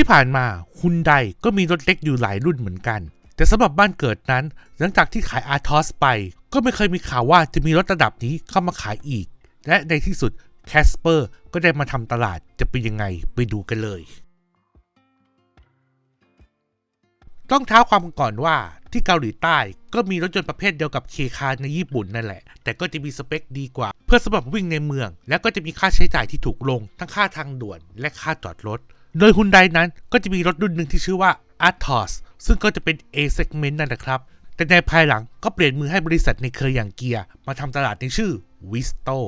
ที่ผ่านมาฮุนไดก็มีรถเล็กอยู่หลายรุ่นเหมือนกัน แต่สำหรับบ้านเกิดนั้น หลังจากที่ขายอาร์ทอสไป ก็ไม่เคยมีข่าวว่าจะมีรถระดับนี้เข้ามาขายอีก และในที่สุดแคสเปอร์ก็ได้มาทำตลาดจะเป็นยังไงไปดูกันเลย ต้องเท้าความก่อนว่าที่เกาหลีใต้ก็มีรถยนต์ประเภทเดียวกับเคคาในญี่ปุ่นนั่นแหละ แต่ก็จะมีสเปคดีกว่า เพื่อสำหรับวิ่งในเมือง และก็จะมีค่าใช้จ่ายที่ถูกลง ทั้งค่าทางด่วนและค่าจอดรถ โดยฮุนไดนั้นก็จะมีรถรุ่นหนึ่งที่ชื่อว่า a t o s ซึ่งก็จะเป็น A segment นั่นแหละครับ แต่ในภายหลังก็เปลี่ยนมือให้บริษัทในเครืออย่างเกียร์มาทำตลาดในชื่อ Visto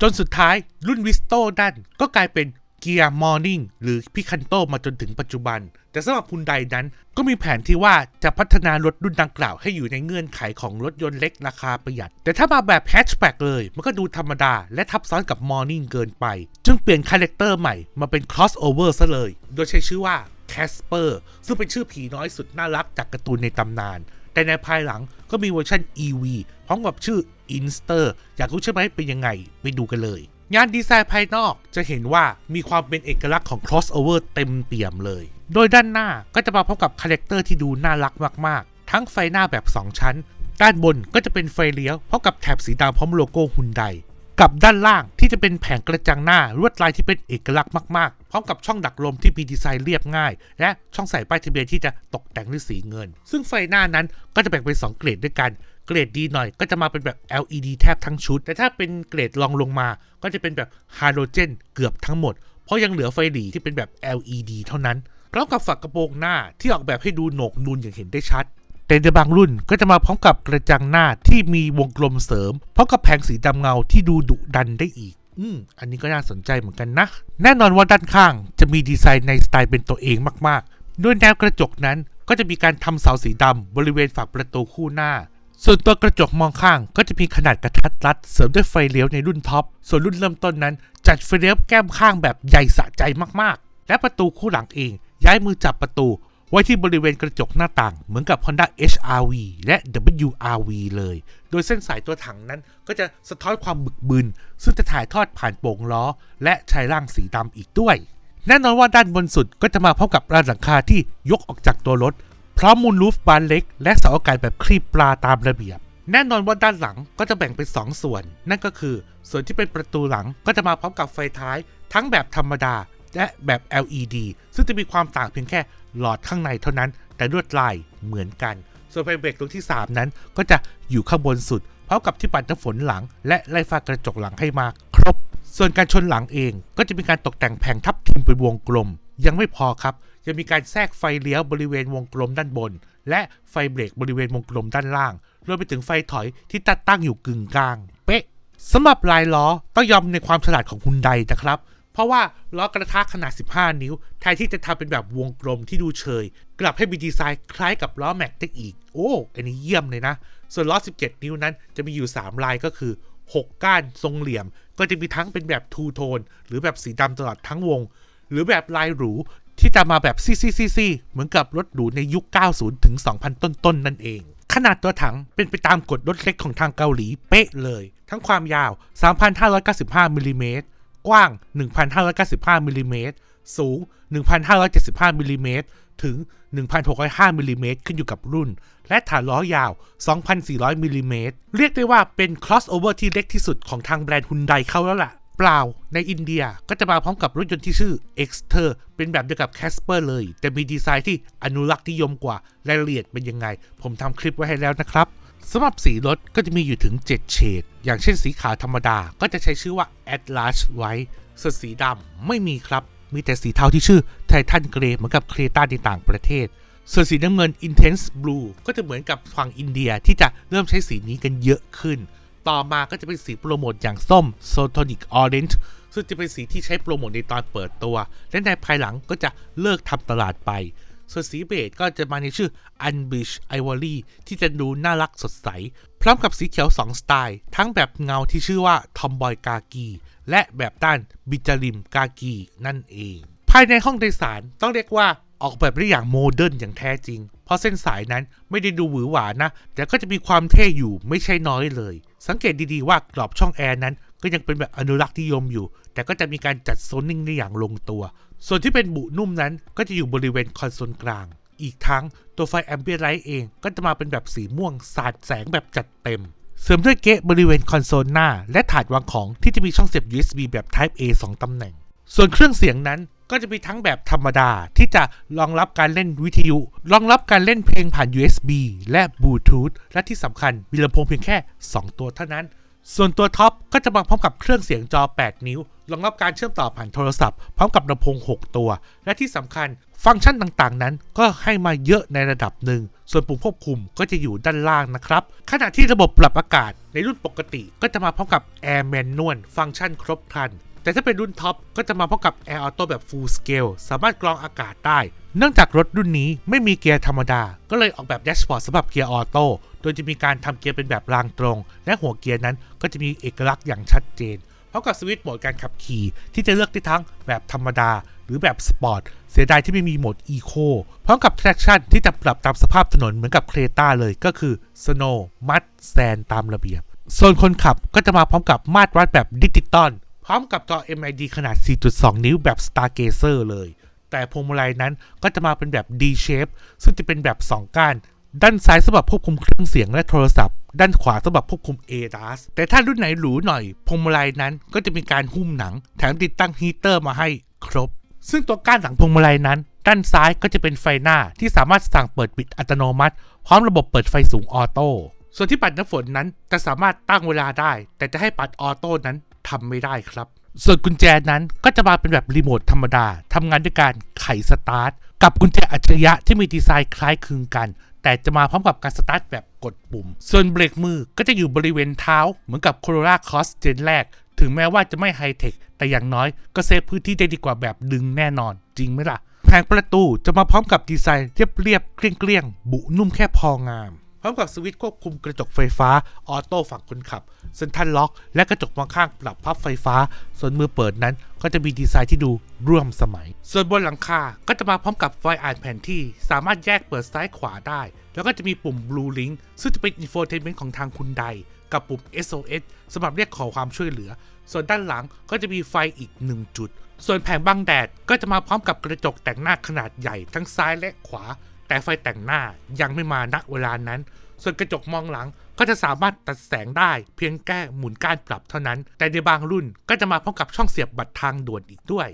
จนสุดท้ายรุ่น Visto นั่นก็กลายเป็น เกียร์มอร์นิ่งหรือพิคันโตมาจนถึงปัจจุบัน แต่สำหรับฮุนไดนั้นก็มีแผนที่ว่าจะพัฒนารถรุ่นดังกล่าวให้อยู่ในเงื่อนไขของรถยนต์เล็กราคาประหยัด แต่ถ้ามาแบบแฮชแบ็กเลย มันก็ดูธรรมดาและทับซ้อนกับมอร์นิ่งเกินไป จึงเปลี่ยนคาแรคเตอร์ใหม่มาเป็น crossover ซะเลย โดยใช้ชื่อว่า Casper ซึ่งเป็นชื่อผีน้อยสุดน่ารักจากการ์ตูนในตำนาน แต่ในภายหลังก็มีเวอร์ชัน EV พร้อมกับชื่อ Inster อยากรู้ใช่ไหมเป็นยังไง ไปดูกันเลย งานดีไซน์ภายนอกจะเห็นว่ามีความเป็นเอกลักษณ์ของ crossover เต็มเปี่ยมเลย โดยด้านหน้าก็จะมาพบกับคาแรคเตอร์ที่ดูน่ารักมาก ๆ ทั้งไฟหน้าแบบ 2 ชั้น ด้านบนก็จะเป็นไฟเลี้ยวพร้อมกับแถบสีดำพร้อมโลโก้ฮุนไดกับด้านล่างที่จะเป็นแผงกระจังหน้าลวดลายที่เป็นเอกลักษณ์มากๆ พร้อมกับช่องดักลมที่มีดีไซน์เรียบง่าย และช่องใส่ป้ายทะเบียนที่จะตกแต่งด้วยสีเงิน ซึ่งไฟหน้านั้นก็จะแบ่งเป็น 2 เกรดด้วยกัน เกรดดีหน่อย ก็จะมาเป็นแบบ LED แทบทั้งชุด แต่ถ้าเป็นเกรดรองลงมา ก็จะเป็นแบบฮาโลเจนเกือบทั้งหมด เพราะยังเหลือไฟหลีที่เป็นแบบ LED เท่านั้นพร้อมกับฝักกระโปรงหน้าที่ออกแบบให้ดูโหนกนูนอย่างเห็นได้ชัด แต่ในบางรุ่นก็จะมาพร้อมกับกระจังหน้าที่มีวงกลมเสริมพร้อมกับแผงสีดำเงาที่ดูดุดันได้อีกอืม อันนี้ก็น่าสนใจเหมือนกันนะ แน่นอนว่าด้านข้างจะมีดีไซน์ในสไตล์เป็นตัวเองมากๆ ด้วยแนวกระจกนั้นก็จะมีการทำเสาสีดำบริเวณฝาประตูคู่หน้า ส่วนตัวกระจกมองข้าง ก็จะมีขนาดกระทัดรัด เสริมด้วยไฟเลี้ยวในรุ่นท็อป ส่วนรุ่นเริ่มต้นนั้น จัดไฟเลี้ยวแก้มข้างแบบใหญ่สะใจมากๆ และประตูคู่หลังเอง ย้ายมือจับประตู ไว้ที่บริเวณกระจกหน้าต่าง เหมือนกับ Honda HRV และ WRV เลย โดยเส้นสายตัวถังนั้น ก็จะสะท้อนความบึกบึน ซึ่งจะถ่ายทอดผ่านโป่งล้อ และชายร่างสีดำอีกด้วย แน่นอนว่าด้านบนสุดก็จะมาพร้อมกับรานหลังคาที่ยกออกจากตัวรถ พร้อมมูลรูฟบานเล็ก และเสาอากาศแบบคลีบปลาตามระเบียบ แน่นอนว่าด้านหลังก็จะแบ่งเป็น 2 ส่วน นั่นก็คือ ส่วนที่เป็นประตูหลังก็จะมาพร้อมกับไฟท้าย ทั้งแบบธรรมดา และแบบ LED ซึ่งจะมีความต่างเพียงแค่หลอดข้างในเท่านั้น แต่ลวดลายเหมือนกัน ส่วนไฟเบรกตัวที่ 3 นั้น ก็จะอยู่ข้างบนสุดพร้อมกับที่ปัดน้ำฝนหลัง และไล่ฟ้ากระจกหลังให้มาครบ ส่วนการชนหลังเองก็จะมีการตกแต่งแผงทับทิมเป็นวงกลม ยังไม่พอครับ ยังมีการแทรกไฟเลี้ยวบริเวณวงกลมด้านบน และไฟเบรกบริเวณวงกลมด้านล่าง รวมไปถึงไฟถอยที่ตัดตั้งอยู่กึ่งกลาง เป๊ะสำหรับลายล้อต้องยอมในความฉลาดของฮุนไดนะครับ เพราะว่าล้อกระทะขนาด 15 นิ้ว แทนที่จะทำเป็นแบบวงกลมที่ดูเชยกลับให้มีดีไซน์คล้ายกับล้อแม็กได้อีก โอ้อันนี้เยี่ยมเลยนะ ส่วนล้อ 17 นิ้วนั้นจะมีอยู่ 3 ลายก็คือ 6 ก้านทรงเหลี่ยม ก็จะมีทั้งเป็นแบบทูโทนหรือแบบสีดำตลอดทั้งวง หรือแบบลายหรู ที่จะมาแบบซีซีซีซีเหมือนกับรถหรูในยุค 90 ถึง 2000 ต้นๆนนั่นเอง ขนาดตัวถังเป็นไปตามกฎรถเล็กของทางเกาหลีเป๊ะเลย ทั้งความยาว 3,595มิลลิเมตรกว้าง 1,595มิลลิเมตรสูง 1,575มิลลิเมตรถึง 1,605มิลลิเมตรขึ้นอยู่กับรุ่น และฐานล้อยาว 2,400มิลลิเมตรเรียกได้ว่าเป็น crossover ที่เล็กที่สุดของทางแบรนด์ฮุนไดเข้าแล้วล่ะ เปล่าในอินเดียก็จะมาพร้อมกับรถยนต์ที่ชื่อ Exter เป็นแบบเดียวกับ Casper เลย แต่มีดีไซน์ที่อนุรักษ์นิยมกว่ารายละเอียดเป็นยังไง ผมทำคลิปไว้ให้แล้วนะครับสำหรับสีรถก็จะมีอยู่ถึง 7 เฉด อย่างเช่นสีขาวธรรมดาก็จะใช้ชื่อว่า Atlas ไว้ส่วนสีดำไม่มีครับ มีแต่สีเทาที่ชื่อ Titan Grey เหมือนกับเครตาในต่างประเทศ ส่วนสีน้ำเงิน Intense Blue ก็จะเหมือนกับฝั่งอินเดียที่จะเริ่มใช้สีนี้กันเยอะขึ้น ต่อมาก็จะเป็นสีโปรโมทอย่างส้ม Sotonic Orange ซึ่งจะเป็นสีที่ใช้โปรโมทในตอนเปิดตัว และในภายหลังก็จะเลิกทำตลาดไป ส่วนสีเบจก็จะมาในชื่อ Unbleach Ivory ที่จะดูน่ารักสดใส พร้อมกับสีเขียว2สไตล์ ทั้งแบบเงาที่ชื่อว่า Tomboy Kaki และแบบด้านบิจาริมกากีนั่นเอง ภายในห้องโดยสารต้องเรียกว่าออกแบบได้อย่างโมเดิร์นอย่างแท้จริง เพราะเส้นสายนั้นไม่ได้ดูหวือหวานะ แต่ก็จะมีความเท่อยู่ไม่ใช่น้อยเลย สังเกตดีๆว่ากรอบช่องแอร์นั้น ก็ยังเป็นแบบอนุรักษ์นิยมอยู่ แต่ก็จะมีการจัดโซนนิ่งได้อย่างลงตัว ส่วนที่เป็นบุนุ่มนั้นก็จะอยู่บริเวณคอนโซลกลาง อีกทั้งตัวไฟแอมเบียไลท์เองก็จะมาเป็นแบบสีม่วงสาดแสงแบบจัดเต็มเสริมด้วยเกะบริเวณคอนโซลหน้า และถาดวางของที่จะมีช่องเสียบ USB แบบ Type A 2 ตำแหน่ง ส่วนเครื่องเสียงนั้น ก็จะมีทั้งแบบธรรมดาที่จะรองรับการเล่นวิทยุ รองรับการเล่นเพลงผ่าน USB และบลูทูธ และที่สำคัญมีลำโพงเพียงแค่ 2 ตัวเท่านั้น ส่วนตัวท็อปก็จะมาพร้อมกับเครื่องเสียงจอ 8 นิ้ว รองรับการเชื่อมต่อผ่านโทรศัพท์ พร้อมกับลำโพง 6 ตัว และที่สำคัญฟังก์ชันต่างๆ นั้นก็ให้มาเยอะในระดับหนึ่ง ส่วนปุ่มควบคุมก็จะอยู่ด้านล่างนะครับ ขณะที่ระบบปรับอากาศในรุ่นปกติ ก็จะมาพร้อมกับ Air Manual ฟังก์ชันครบครัน แต่ถ้าเป็นรุ่นท็อปก็จะมาพร้อมกับ Air Auto แบบ Full Scale สามารถกรองอากาศได้ เนื่องจากรถรุ่นนี้ไม่มีเกียร์ธรรมดา ก็เลยออกแบบแดชบอร์ดสำหรับเกียร์ออโต้ โดยจะมีการทำเกียร์เป็นแบบรางตรง และหัวเกียร์นั้นก็จะมีเอกลักษณ์อย่างชัดเจนพร้อมกับสวิตช์โหมดการขับขี่ ที่จะเลือกได้ทั้งแบบธรรมดา หรือแบบสปอร์ต เสียดายที่ไม่มีโหมด Eco พร้อมกับ traction ที่จะปรับตามสภาพถนนเหมือนกับเครตาเลยก็คือ Snow Mud Sand ตามระเบียบ ส่วนคนขับก็จะมาพร้อมกับมาตรวัดแบบดิจิตอล พร้อมกับจอ MID ขนาด 4.2 นิ้วแบบ Stargazer เลย แต่พวงมาลัยนั้นก็จะมาเป็นแบบ D shape ซึ่งจะเป็นแบบ 2 ก้าน ด้านซ้ายสำหรับควบคุมเครื่องเสียงและโทรศัพท์ ด้านขวาสำหรับควบคุม ADAS แต่ถ้ารุ่นไหนหรูหน่อยพวงมาลัยนั้นก็จะมีการหุ้มหนัง แถมติดตั้งฮีเตอร์มาให้ครบ ซึ่งตัวก้านหลังพวงมาลัยนั้น ด้านซ้ายก็จะเป็นไฟหน้าที่สามารถสั่งเปิดปิดอัตโนมัติ พร้อมระบบเปิดไฟสูงออโต้ส่วนที่ปัดน้ำฝนนั้นจะสามารถตั้งเวลาได้ แต่จะให้ปัดออโต้นั้น ทำไม่ได้ครับ ส่วนกุญแจนั้นก็จะมาเป็นแบบรีโมทธรรมดาทำงานด้วยการไขสตาร์ทกับกุญแจอัจฉริยะที่มีดีไซน์คล้ายคลึงกัน แต่จะมาพร้อมกับการสตาร์ทแบบกดปุ่ม ส่วนเบรกมือก็จะอยู่บริเวณเท้า เหมือนกับ Corolla Cross เจนแรก ถึงแม้ว่าจะไม่ไฮเทคแต่อย่างน้อยก็เซฟพื้นที่ได้ดีกว่าแบบดึงแน่นอน จริงไหมล่ะแผงประตูจะมาพร้อมกับดีไซน์เรียบๆเกลี้ยงๆบุนุ่มแค่พองาม พร้อมกับสวิตช์ควบคุมกระจกไฟฟ้า ออโต้ฝั่งคนขับ เซ็นทรัลล็อก และกระจกมองข้างปรับพับไฟฟ้า ส่วนมือเปิดนั้นก็จะมีดีไซน์ที่ดูร่วมสมัย ส่วนบนหลังคา ก็จะมาพร้อมกับไฟอ่านแผนที่ สามารถแยกเปิดซ้ายขวาได้ แล้วก็จะมีปุ่ม Blue Link ซึ่งจะเป็นอินโฟเทนเมนต์ของทางคุณใด กับปุ่ม SOS สำหรับเรียกขอความช่วยเหลือ ส่วนด้านหลังก็จะมีไฟอีก 1 จุด ส่วนแผงบังแดดก็จะมาพร้อมกับกระจกแต่งหน้าขนาดใหญ่ทั้งซ้ายและขวา แต่ไฟแต่งหน้ายังไม่มาณเวลานั้น ส่วนกระจกมองหลังก็จะสามารถตัดแสงได้เพียงแค่หมุนก้านปรับเท่านั้น แต่ในบางรุ่นก็จะมาพร้อมกับช่องเสียบบัตรทางด่วนอีกด้วย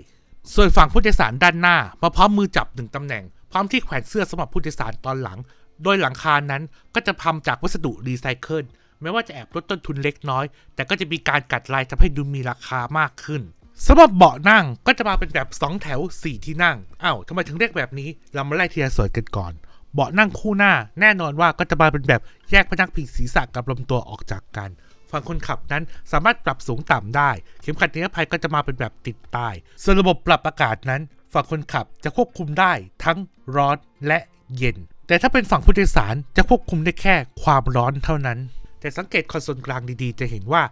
ส่วนฝั่งผู้โดยสารด้านหน้ามาพร้อมมือจับหนึ่งตำแหน่ง พร้อมที่แขวนเสื้อสำหรับผู้โดยสารตอนหลัง โดยหลังคานั้นก็จะทำจากวัสดุรีไซเคิลแม้ว่าจะแอบลดต้นทุนเล็กน้อย แต่ก็จะมีการกัดลายทำให้ดูมีราคามากขึ้น สำหรับเบาะนั่งก็จะมาเป็นแบบ 2 แถว 4 ที่นั่งอ้าวทำไมถึงเรียกแบบนี้ เรามาไล่ทีละส่วนกันก่อน เบาะนั่งคู่หน้า แน่นอนว่าก็จะมาเป็นแบบแยกพนักพิงศีรษะกับลำตัวออกจากกัน ฝั่งคนขับนั้นสามารถปรับสูงต่ำได้ เข็มขัดนิรภัยก็จะมาเป็นแบบติดใต้ส่วนระบบปรับอากาศนั้น ฝั่งคนขับจะควบคุมได้ทั้งร้อนและเย็น แต่ถ้าเป็นฝั่งผู้โดยสารจะควบคุมได้แค่ความร้อนเท่านั้น แต่สังเกตคอนโซลกลางดีๆ จะเห็นว่า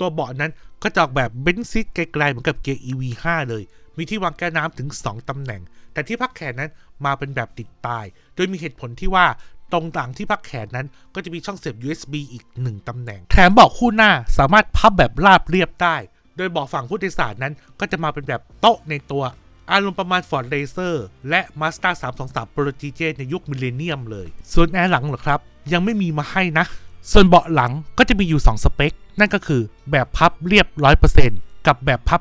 ตัวเบาะนั้นก็จะออกแบบเบนซิตไกลๆเหมือนกับเกียร์ EV5 เลย มีที่วางแก้วน้ำถึง 2ตำแหน่ง แต่ที่พักแขนนั้นมาเป็นแบบติดตาย โดยมีเหตุผลที่ว่าตรงหลังที่พักแขนนั้นก็จะมีช่องเสียบ USB อีก 1ตำแหน่ง แถมเบาะคู่หน้าสามารถพับแบบราบเรียบได้ โดยเบาะฝั่งผู้โดยสารนั้น ก็จะมาเป็นแบบโต๊ะในตัว อารมณ์ประมาณ Ford Racer และ Mazda 323 Pro GT ในยุคมิลเลนเนียมเลย ส่วนแอร์หลังเหรอครับ ยังไม่มีมาให้นะ ส่วนเบาะหลังก็จะมีอยู่ 2 สเปค นั่นก็คือแบบพับเรียบ 100%กับแบบพับ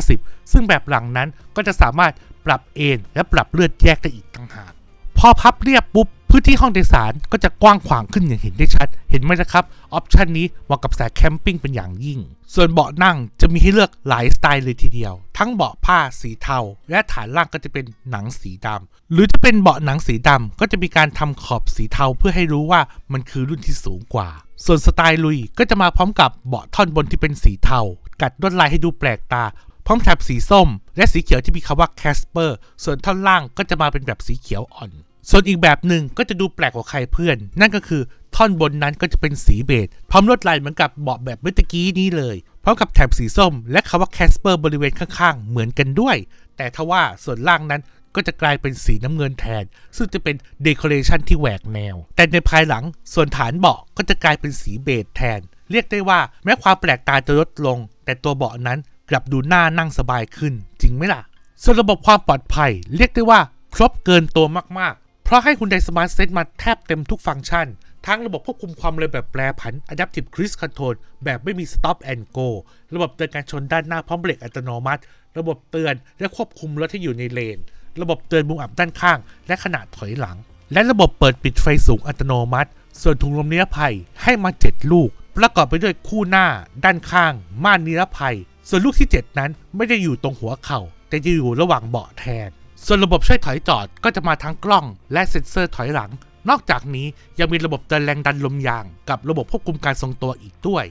50-50 ซึ่งแบบหลังนั้นก็จะสามารถปรับเอนและปรับเลือดแยกได้อีกต่างหาก พอพับเรียบปุ๊บ พื้นที่ห้องโดยสารก็จะกว้างขวางขึ้นอย่างเห็นได้ชัด เห็นไหมนะครับ ออปชันนี้เหมาะกับสายแคมปิ้งเป็นอย่างยิ่ง ส่วนเบาะนั่งจะมีให้เลือกหลายสไตล์เลยทีเดียว ทั้งเบาะผ้าสีเทา และฐานล่างก็จะเป็นหนังสีดำหรือจะเป็นเบาะหนังสีดำก็จะมีการทำขอบสีเทาเพื่อให้รู้ว่ามันคือรุ่นที่สูงกว่า ส่วนสไตล์ลุยก็จะมาพร้อมกับเบาะท่อนบนที่เป็นสีเทา กัดลวดลายให้ดูแปลกตาพร้อมแถบสีส้ม และสีเขียวที่มีคำว่า Casper ส่วนท่อนล่างก็จะมาเป็นแบบสีเขียวอ่อน ส่วนอีกแบบหนึ่งก็จะดูแปลกกว่าใครเพื่อน นั่นก็คือท่อนบนนั้นก็จะเป็นสีเบจพร้อมลวดลายเหมือนกับเบาะแบบเมื่อกี้นี้เลยพร้อมกับแถบสีส้ม และคำว่า Casper บริเวณข้างๆ เหมือนกันด้วย แต่ทว่าส่วนล่างนั้นก็จะกลายเป็นสีน้ำเงินแทน ซึ่งจะเป็นเดคอเรชันที่แหวกแนว แต่ในภายหลังส่วนฐานเบาะก็จะกลายเป็นสีเบจแทน เรียกได้ว่าแม้ความแปลกตาจะลดลง แต่ตัวเบาะนั้นกลับดูน่านั่งสบายขึ้น จริงไหมล่ะส่วนระบบความปลอดภัย เรียกได้ว่าครบเกินตัวมาก เพราะให้คุณไดสมาร์ทเซตมาแทบเต็มทุกฟังก์ชัน ทั้งระบบควบคุมความเร็วแบบแปรผัน Adaptive Cruise Control แบบไม่มี Stop and Go ระบบเตือนการชนด้านหน้าพร้อมเบรกอัตโนมัติ ระบบเตือนและควบคุมรถให้อยู่ในเลน ระบบเตือนมุมอับด้านข้าง และขณะถอยหลัง และระบบเปิดปิดไฟสูงอัตโนมัติ ส่วนถุงลมนิรภัยให้มา 7 ลูก ประกอบไปด้วยคู่หน้า ด้านข้าง ม่านนิรภัย ส่วนลูกที่ 7 นั้นไม่ได้อยู่ตรงหัวเข่า แต่จะอยู่ระหว่างเบาะแทน ส่วนระบบช่วยถอยจอดก็จะมาทั้งกล้องและเซ็นเซอร์ถอยหลัง นอกจากนี้ยังมีระบบเตือนแรงดันลมยาง กับระบบควบคุมการทรงตัวอีกด้วย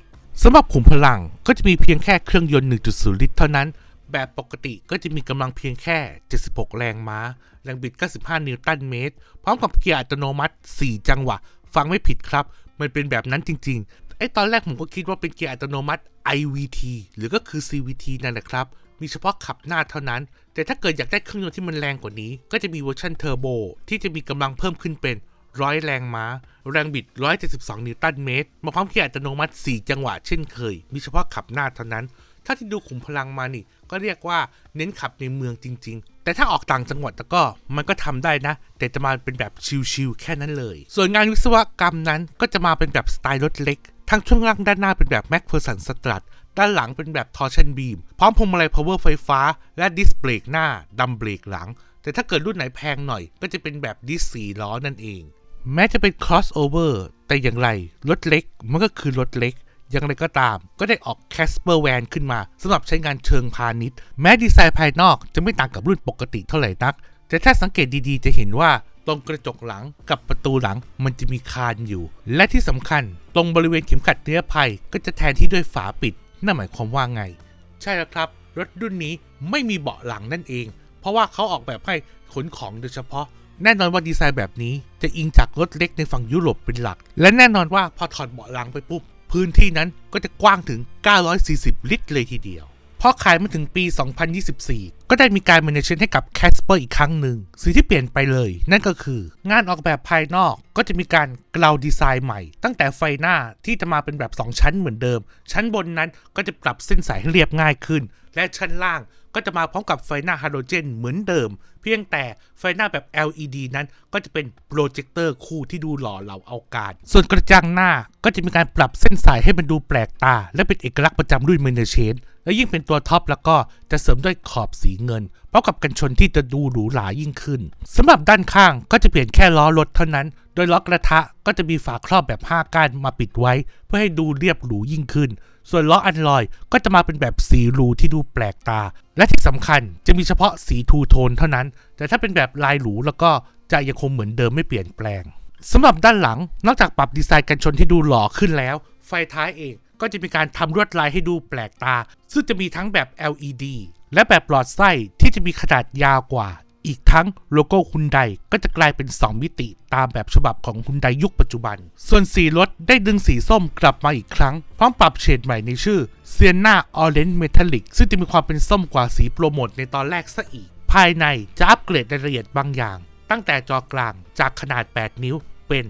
สำหรับขุมพลังก็จะมีเพียงแค่เครื่องยนต์ 1.0 ลิตรเท่านั้น แบบปกติก็จะมีกำลังเพียงแค่ 76 แรงม้า แรงบิด 95 นิวตันเมตร พร้อมกับเกียร์อัตโนมัติ 4 จังหวะ ฟังไม่ผิดครับ มันเป็นแบบนั้นจริง ๆ ไอ้ตอนแรกผมก็คิดว่าเป็นเกียร์อัตโนมัติ IVT หรือก็คือ CVT นั่นแหละครับ มีเฉพาะขับหน้าเท่านั้น แต่ถ้าเกิดอยากได้เครื่องยนต์ที่มันแรงกว่านี้ ก็จะมีเวอร์ชันเทอร์โบที่จะมีกำลังเพิ่มขึ้นเป็นร้อยแรงม้า แรงบิด 172 นิวตันเมตร มาพร้อมเกียร์อัตโนมัติ 4 จังหวะเช่นเคย มีเฉพาะขับหน้าเท่านั้น ถ้าที่ดูขุมพลังมานี่ ก็เรียกว่าเน้นขับในเมืองจริง ๆ แต่ถ้าออกต่างจังหวัดแล้วก็มันก็ทำได้นะ แต่จะมาเป็นแบบชิลๆแค่นั้นเลย ส่วนงานวิศวกรรมนั้นก็จะมาเป็นแบบสไตล์รถเล็กทั้งช่วงล่างด้านหน้าเป็นแบบ m a c p h e r s o n Strut ด้านหลังเป็นแบบ Torsion Beam พร้อมพวงมาลัย power ไฟฟ้า และดิสเบรกหน้าดัมเบรกหลัง แต่ถ้าเกิดรุ่นไหนแพงหน่อย ก็จะเป็นแบบดิสสี่ล้อนั่นเอง แม้จะเป็น crossover แต่อย่างไรรถเล็กมันก็คือรถเล็กอย่างไรก็ตาม ก็ได้ออก Casper Van ขึ้นมาสำหรับใช้งานเชิงพาณิชย์ แม้ดีไซน์ภายนอกจะไม่ต่างกับรุ่นปกติเท่าไหร่นัก แต่ถ้าสังเกตดีๆ จะเห็นว่าตรงกระจกหลังกับประตูหลังมันจะมีคานอยู่ และที่สำคัญ ตรงบริเวณเข็มขัดเนิรภัยก็จะแทนที่ด้วยฝาปิด นั่นหมายความว่าไง ใช่แล้วครับ รถรุ่นนี้ไม่มีเบาะหลังนั่นเอง เพราะว่าเขาออกแบบให้ขนของโดยเฉพาะ แน่นอนว่าดีไซน์แบบนี้ จะอิงจากรถเล็กในฝั่งยุโรปเป็นหลัก และแน่นอนว่าพอถอดเบาะหลังไปปุ๊บพื้นที่นั้นก็จะกว้างถึง 940 ลิตรเลยทีเดียว พอขายมาถึงปี 2024 ก็ได้มีการ m a n a g e ให้กับ Casper อีกครั้งหนึ่ง สิ่งที่เปลี่ยนไปเลย นั่นก็คืองานออกแบบภายนอกก็จะมีการกลาวดีไซน์ใหม่ ตั้งแต่ไฟหน้าที่จะมาเป็นแบบ 2 ชั้นเหมือนเดิม ชั้นบนนั้นก็จะปรับเส้นสายให้เรียบง่ายขึ้น และชั้นล่างก็จะมาพร้อมกับไฟหน้าฮาโลเจนเหมือนเดิม เพียงแต่ไฟหน้าแบบ LED นั้นก็จะเป็นโปรเจคเตอร์คู่ที่ดูหล่อเหลาเอาการ ส่วนกระจังหน้าก็จะมีการปรับเส้นสายให้มันดูแปลกตา และเป็นเอกลักษณ์ประจำรุ่นเมเนเชน และยิ่งเป็นตัวท็อปแล้วก็จะเสริมด้วยขอบสีเงินพร้อมกับกันชนที่จะดูหรูหรายิ่งขึ้นสำหรับด้านข้างก็จะเปลี่ยนแค่ล้อรถเท่านั้น โดยล้อกระทะก็จะมีฝาครอบแบบ 5 ก้านมาปิดไว้ เพื่อให้ดูเรียบหรูยิ่งขึ้น ส่วนล้ออันลอยก็จะมาเป็นแบบสีรูที่ดูแปลกตา และที่สำคัญจะมีเฉพาะสีทูโทนเท่านั้น แต่ถ้าเป็นแบบลายหรูแล้วก็จะยังคงเหมือนเดิมไม่เปลี่ยนแปลงสำหรับด้านหลังนอกจากปรับดีไซน์กันชนที่ดูหล่อขึ้นแล้ว ไฟท้ายเอง ก็จะมีการทำลวดลายให้ดูแปลกตา ซึ่งจะมีทั้งแบบ LED และแบบหลอดไส้ที่จะมีขนาดยาวกว่า อีกทั้งโลโก้ฮุนไดก็จะกลายเป็น 2 มิติตามแบบฉบับของฮุนไดยุคปัจจุบัน ส่วนสีรถได้ดึงสีส้มกลับมาอีกครั้ง พร้อมปรับเฉดใหม่ในชื่อ Sienna Orange Metallic ซึ่งจะมีความเป็นส้มกว่าสีโปรโมทในตอนแรกซะอีก ภายในจะอัปเกรดรายละเอียดบางอย่าง ตั้งแต่จอกลางจากขนาด 8 นิ้วเป็น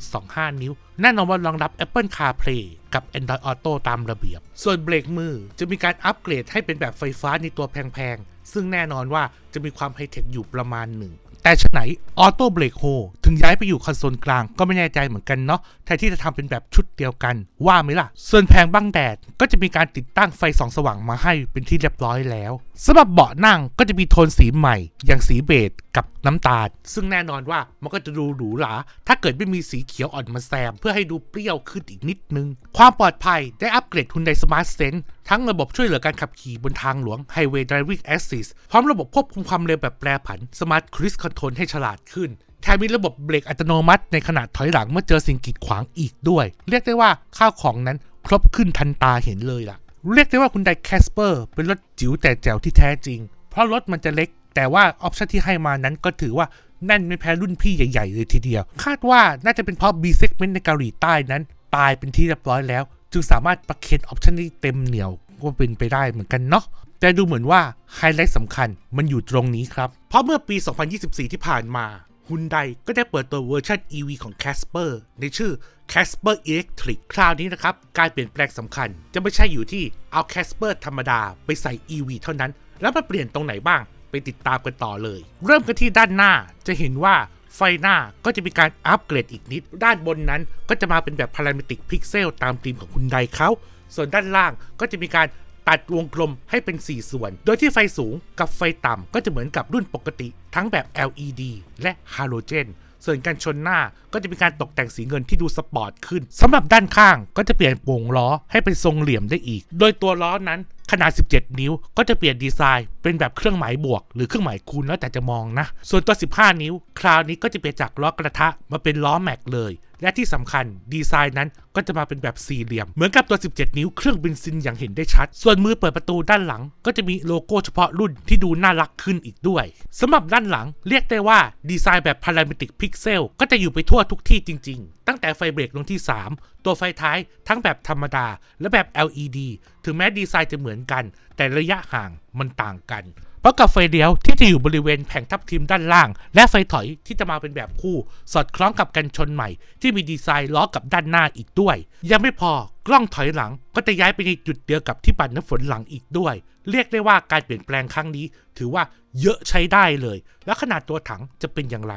10.25 นิ้ว แน่นอนว่ารองรับ Apple CarPlay กับ Android Auto ตามระเบียบ ส่วนเบรกมือจะมีการอัปเกรดให้เป็นแบบไฟฟ้าในตัวแพงๆ ซึ่งแน่นอนว่าจะมีความไฮเทคอยู่ประมาณหนึ่ง แต่ฉไหนออโต้เบรกโฮถึงย้ายไปอยู่คอนโซลกลางก็ไม่แน่ใจเหมือนกันเนาะแทนที่จะทำเป็นแบบชุดเดียวกัน ว่าไหมล่ะ ส่วนแผงบังแดดก็จะมีการติดตั้งไฟส่องสว่างมาให้เป็นที่เรียบร้อยแล้วสำหรับเบาะนั่งก็จะมีโทนสีใหม่ อย่างสีเบจกับน้ำตาล ซึ่งแน่นอนว่ามันก็จะดูหรูหราถ้าเกิดไม่มีสีเขียวอ่อนมาแซม เพื่อให้ดูเปรี้ยวขึ้นอีกนิดนึง ความปลอดภัยได้อัปเกรดทุนไดสมาร์ทเซนทั้งระบบช่วยเหลือการขับขี่บนทางหลวง Highway Driving Assist พร้อมระบบควบคุมความเร็วแบบแปรผัน Smart Cruise Control ให้ฉลาดขึ้นแถมมีระบบเบรกอัตโนมัติในขณะถอยหลังเมื่อเจอสิ่งกีดขวางอีกด้วย เรียกได้ว่าข้าวของนั้นครบขึ้นทันตาเห็นเลยล่ะ เรียกได้ว่าคุณไดแคสเปอร์เป็นรถจิ๋วแต่แจ๋วที่แท้จริง เพราะรถมันจะเล็ก แต่ว่าออปชั่นที่ให้มานั้นก็ถือว่าแน่นไม่แพ้รุ่นพี่ใหญ่ๆเลยทีเดียว คาดว่าน่าจะเป็นเพราะ B segment ในเกาหลีใต้นั้น ตายเป็นที่เรียบร้อยแล้ว จึงสามารถประเคนออปชันได้เต็มเหนียวก็เป็นไปได้เหมือนกันเนาะแต่ดูเหมือนว่าไฮไลท์สำคัญมันอยู่ตรงนี้ครับ เพราะเมื่อปี 2024 ที่ผ่านมาฮุนไดก็ได้เปิดตัวเวอร์ชัน EV ของ Casper ในชื่อ Casper Electric คราวนี้นะครับ การเปลี่ยนแปลงสำคัญ จะไม่ใช่อยู่ที่เอา Casper ธรรมดาไปใส่ EV เท่านั้น แล้วมันเปลี่ยนตรงไหนบ้าง ไปติดตามกันต่อเลย เริ่มกันที่ด้านหน้าจะเห็นว่า ไฟหน้าก็จะมีการอัปเกรดอีกนิด ด้านบนนั้นก็จะมาเป็นแบบพารามิติกพิกเซลตามธีมของคุณไดเขาส่วนด้านล่างก็จะมีการตัดวงกลมให้เป็น 4 ส่วน โดยที่ไฟสูงกับไฟต่ำก็จะเหมือนกับรุ่นปกติ ทั้งแบบ LED และฮาโลเจน ส่วนการชนหน้าก็จะมีการตกแต่งสีเงินที่ดูสปอร์ตขึ้นสำหรับด้านข้างก็จะเปลี่ยนโป่งล้อให้เป็นทรงเหลี่ยมได้อีก โดยตัวล้อนั้น ขนาด 17 นิ้ว ก็จะเปลี่ยนดีไซน์เป็นแบบเครื่องหมายบวก หรือเครื่องหมายคูณแล้วแต่จะมองนะ ส่วนตัว 15 นิ้ว คราวนี้ก็จะเปลี่ยนจากล้อกระทะมาเป็นล้อแม็กเลย และที่สำคัญดีไซน์นั้นก็จะมาเป็นแบบสี่เหลี่ยม เหมือนกับตัว 17 นิ้วเครื่องเบนซินอย่างเห็นได้ชัด ส่วนมือเปิดประตูด้านหลัง ก็จะมีโลโก้เฉพาะรุ่นที่ดูน่ารักขึ้นอีกด้วยสำหรับด้านหลังเรียกได้ว่าดีไซน์แบบพารามิติกพิกเซลก็จะอยู่ไปทั่วทุกที่จริง ๆ ตั้งแต่ไฟเบรกลงที่ 3 ตัวไฟท้ายทั้งแบบธรรมดา และแบบ LED ถึงแม้ดีไซน์จะเหมือนกัน แต่ระยะห่างมันต่างกัน เพราะกับไฟเลี้ยวที่จะอยู่บริเวณแผงทับทิมด้านล่าง และไฟถอยที่จะมาเป็นแบบคู่ สอดคล้องกับกันชนใหม่ ที่มีดีไซน์ล้อกับด้านหน้าอีกด้วย ยังไม่พอกล้องถอยหลังก็จะย้ายไปในจุดเดียวกับที่ปัดน้ำฝนหลังอีกด้วย เรียกได้ว่าการเปลี่ยนแปลงครั้งนี้ ถือว่าเยอะใช้ได้เลย แล้วขนาดตัวถังจะเป็นอย่างไร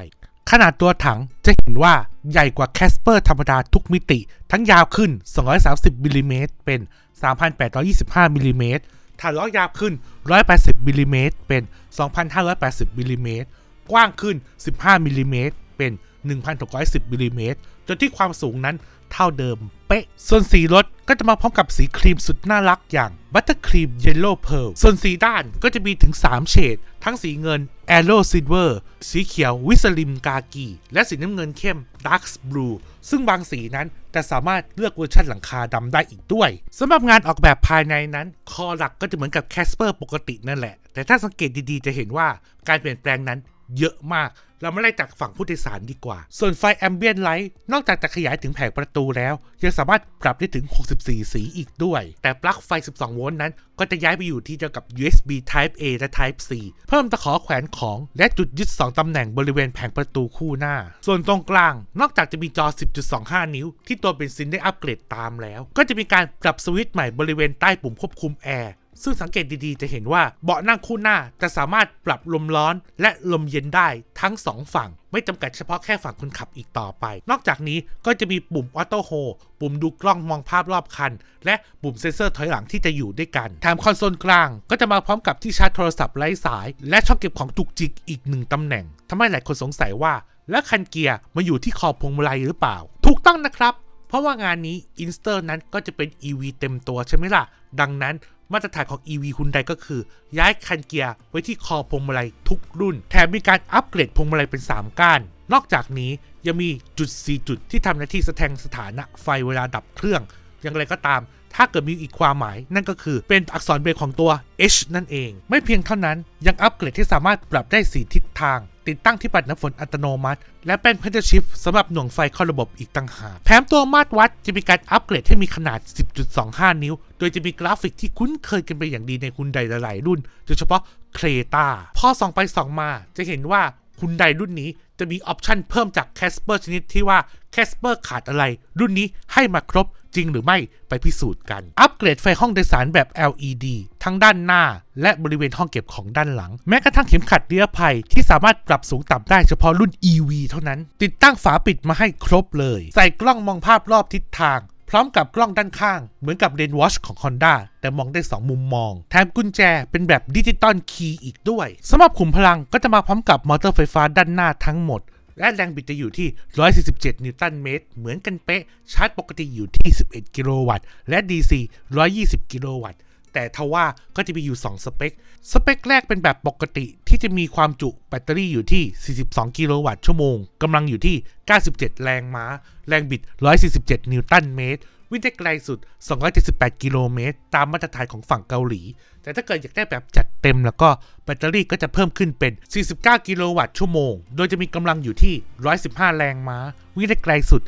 ขนาดตัวถังจะเห็นว่าใหญ่กว่าแคสเปอร์ธรรมดาทุกมิติ ทั้งยาวขึ้น 230มิลลิเมตรเป็น 3,825มิลลิเมตรฐานล้อยาวขึ้น 180มิลลิเมตรเป็น 2,580มิลลิเมตรกว้างขึ้น 15มิลลิเมตรเป็น 1,610มิลลิเมตรจนที่ความสูงนั้นเท่าเดิมเป๊ะ ส่วนสีรถก็จะมาพร้อมกับสีครีมสุดน่ารักอย่าง Buttercream Yellow Pearl ส่วนสีด้านก็จะมีถึง 3 เฉด ทั้งสีเงิน Arrow Silver สีเขียว w i s l i m g a g i และสีน้ำเงินเข้ม Dark Blue ซึ่งบางสีนั้นจะสามารถเลือกเวอร์ชันหลังคาดำได้อีกด้วยสำหรับงานออกแบบภายในนั้น คอหลักก็จะเหมือนกับ Casper ปกตินั่นแหละ แต่ถ้าสังเกตดีๆจะเห็นว่าการเปลี่ยนแปลงนั้นเยอะมาก เรามาไล่จากฝั่งผู้โดยสารดีกว่า ส่วนไฟแอมเบียนไลท์นอกจากจะขยายถึงแผงประตูแล้ว ยังสามารถปรับได้ถึง 64 สีอีกด้วย แต่ปลั๊กไฟ 12 โวลต์นั้น ก็จะย้ายไปอยู่ที่เดียวกับ USB Type A และ Type C เพิ่มตะขอแขวนของและจุดยึด 2 ตำแหน่งบริเวณแผงประตูคู่หน้า ส่วนตรงกลาง นอกจากจะมีจอ 10.25 นิ้ว ที่ตัวเบนซินได้อัปเกรดตามแล้ว ก็จะมีการปรับสวิตช์ใหม่บริเวณใต้ปุ่มควบคุมแอร์ ซึ่งสังเกตดีๆ จะเห็นว่าเบาะนั่งคู่หน้าจะสามารถปรับลมร้อนและลมเย็นได้ทั้ง 2 ฝั่ง ไม่จำกัดเฉพาะแค่ฝั่งคนขับอีกต่อไป นอกจากนี้ก็จะมีปุ่มออโต้โฮปุ่มดูกล้องมองภาพรอบคัน และปุ่มเซ็นเซอร์ถอยหลังที่จะอยู่ด้วยกันแถมคอนโซลกลาง ก็จะมาพร้อมกับที่ชาร์จโทรศัพท์ไร้สาย และช่องเก็บของจุกจิกอีกหนึ่งตำแหน่งทำให้หลายคนสงสัยว่า แล้วคันเกียร์มาอยู่ที่คอพวงมาลัยหรือเปล่า ถูกต้องนะครับ เพราะว่างานนี้ i n s t e r นั้นก็จะเป็น EV เต็มตัวใช่ไหมล่ะ ดังนั้น มาตรฐานของ EV คุณใดก็คือ ย้ายคันเกียร์ไว้ที่คอพวงมาลัยทุกรุ่น แถมมีการอัปเกรดพวงมาลัยเป็น 3 ก้าน นอกจากนี้ยังมีจุด 4 จุดที่ทำหน้าที่แสดงสถานะไฟเวลาดับเครื่อง อย่างไรก็ตาม ถ้าเกิดมีอีกความหมาย นั่นก็คือเป็นอักษรเบรกของตัว H นั่นเอง ไม่เพียงเท่านั้นยังอัปเกรดที่สามารถปรับได้ 4 ทิศทาง ติดตั้งที่ปัดน้ำฝนอัตโนมัติ และเป็น p e d a l shift สำหรับหน่วงไฟเข้าระบบอีกต่างหากแถมตัวมาตรวัดจะมีการอัปเกรดให้มีขนาด 10.25 นิ้ว โดยจะมีกราฟิกที่คุ้นเคยกันไปอย่างดีในคุณใดหลาย ๆ รุ่น โดยเฉพาะเครตาพอส่องไปส่องมาจะเห็นว่าคุณใดรุ่นนี้จะมีออปชันเพิ่มจาก Casper ชนิดที่ว่า Casper ขาดอะไร รุ่นนี้ให้มาครบ จริงหรือไม่ไปพิสูจน์กัน อัปเกรดไฟห้องโดยสารแบบ LED ทั้งด้านหน้า และบริเวณห้องเก็บของด้านหลัง แม้กระทั่งเข็มขัดนิรภัยที่สามารถปรับสูงต่ำได้เฉพาะรุ่น EV เท่านั้น ติดตั้งฝาปิดมาให้ครบเลย ใส่กล้องมองภาพรอบทิศทาง พร้อมกับกล้องด้านข้าง เหมือนกับเลนวอชของ Honda แต่มองได้ 2 มุมมอง แถมกุญแจเป็นแบบดิจิตอลคีย์อีกด้วยสำหรับขุมพลังก็จะมาพร้อมกับมอเตอร์ไฟฟ้าด้านหน้าทั้งหมด และแรงบิดจะอยู่ที่ 147 นิวตันเมตร เหมือนกันเป๊ะ ชาร์จปกติอยู่ที่ 11 กิโลวัตต์ และ DC 120 กิโลวัตต์ แต่ทว่าก็จะมีอยู่ 2 สเปค สเปคแรกเป็นแบบปกติที่จะมีความจุแบตเตอรี่อยู่ที่ 42 กิโลวัตต์ชั่วโมง กำลังอยู่ที่ 97 แรงม้า แรงบิด 147 นิวตันเมตร วิ่งได้ไกลสุด 278 กิโลเมตร ตามมาตรฐานของฝั่งเกาหลี แต่ถ้าเกิดอยากได้แบบจัด เต็ม แล้วก็แบตเตอรี่ก็จะเพิ่มขึ้นเป็น 49 กิโลวัตต์ชั่วโมง โดยจะมีกำลังอยู่ที่ 115 แรงม้า วิ่งได้ไกลสุด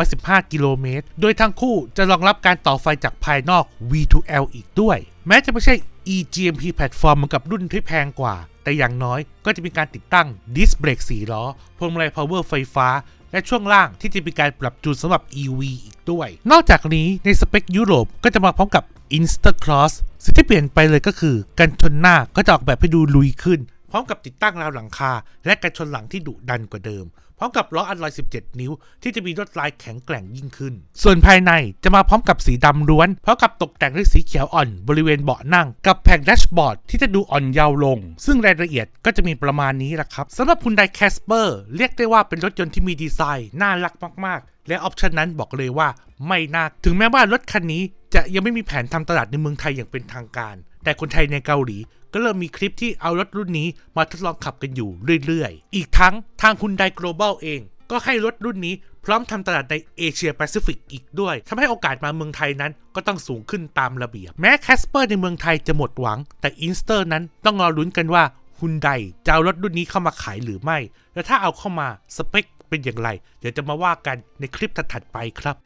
315 กิโลเมตร โดยทั้งคู่จะรองรับการต่อไฟจากภายนอก V2L อีกด้วย แม้จะไม่ใช่ eGMP Platform เหมือนกับรุ่นที่แพงกว่า แต่อย่างน้อยก็จะมีการติดตั้ง Disc Brake 4ล้อพวงมาลัย Power ไฟฟ้า และช่วงล่างที่จะมีการปรับจูนสำหรับ EV อีกด้วย นอกจากนี้ในสเปคยุโรปก็จะมาพร้อมกับ Instacross สิ่งที่เปลี่ยนไปเลยก็คือ กันชนหน้าก็จะออกแบบให้ดูลุยขึ้น พร้อมกับติดตั้งราวหลังคา และกันชนหลังที่ดุดันกว่าเดิม พร้อมกับล้ออัลลอย 17 นิ้ว ที่จะมีลวดลายแข็งแกร่งยิ่งขึ้น ส่วนภายในจะมาพร้อมกับสีดำล้วน พร้อมกับตกแต่งด้วยสีเขียวอ่อน บริเวณเบาะนั่ง กับแผงแดชบอร์ดที่จะดูอ่อนเยาว์ลง ซึ่งรายละเอียดก็จะมีประมาณนี้แหละครับสำหรับคุณไดแคสเปอร์เรียกได้ว่าเป็นรถยนต์ที่มีดีไซน์น่ารักมากๆ และออปชันนั้นบอกเลยว่าไม่น่าถึงแม้ว่ารถคันนี้จะยังไม่มีแผนทำตลาดในเมืองไทยอย่างเป็นทางการ แต่คนไทยในเกาหลีก็เริ่มมีคลิปที่เอารถรุ่นนี้มาทดลองขับกันอยู่เรื่อยๆ อีกทั้งทางคุณได global เอง ก็ให้รถรุ่นนี้พร้อมทำตลาดในเอเชียแปซิฟิกอีกด้วยทำให้โอกาสมาเมืองไทยนั้นก็ต้องสูงขึ้นตามระเบียบ แม้แคสเปอร์ในเมืองไทยจะหมดหวัง แต่อินสเตอร์นั้นต้องรอลุ้นกันว่าฮุนไดจะเอารถรุ่นนี้เข้ามาขายหรือไม่ และถ้าเอาเข้ามาสเปคเป็นอย่างไร เดี๋ยวจะมาว่ากันในคลิปถัดๆไปครับ